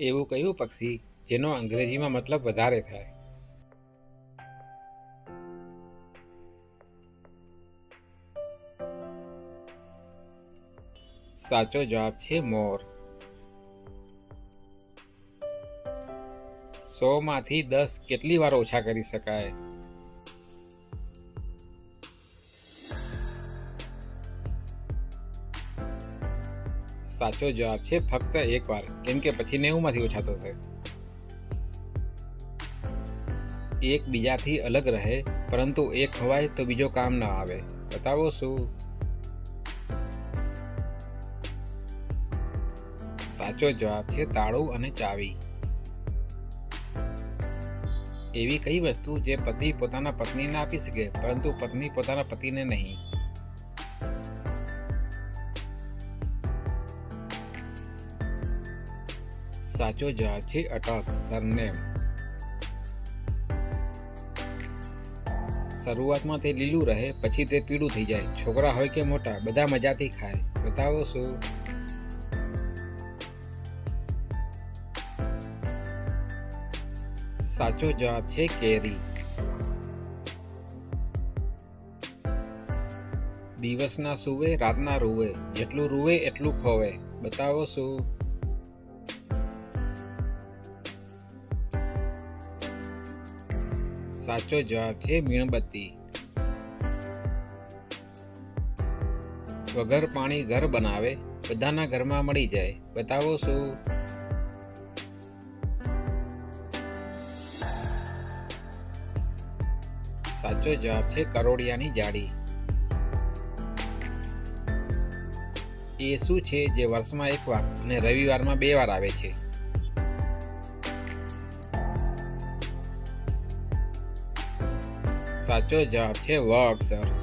એવું કયું પક્ષી, જેનો અંગ્રેજીમાં મતલબ વધારે થાય. સાચો જવાબ છે મોર. સો માંથી દસ કેટલી વાર ઓછા કરી શકાય? સાચો જવાબ છે ફક્ત એકવાર, કેમ કે પછી નેવુંમાંથી ઓછા થશે એક બીજાથી અલગ રહે, પરંતુ એક ખવાય તો બીજો કામ ન આવે. બતાવો શું? સાચો જવાબ છે તાળું અને ચાવી. એવી કઈ વસ્તુ જે પતિ પોતાના પત્નીને આપી શકે, પરંતુ પત્ની પોતાના પતિને નહીં? સાચો જવાબ છે અટક. સરનેમ. શરૂઆતમાં તે લીલું રહે, પછી તે પીળું થઈ જાય. છોકરા હોય કે મોટા, બધા મજાથી ખાય. બતાવો શું? સાચો જવાબ છે કેરી. દિવસના સુવે, રાતના રૂવે. જેટલું રૂવે, એટલું ખોવે. બતાવો શું? સાચો જવાબ છે મીણબત્તી. વગર પાણી ઘર બનાવે, બધાના ઘરમાં મળી જાય. બતાવો શું? સાચો જવાબ છે કરોડિયાની જાળી એ શું છે જે વર્ષમાં એક વાર અને રવિવારમાં બે વાર આવે છે? સાચો જવાબ છે વ અક્ષર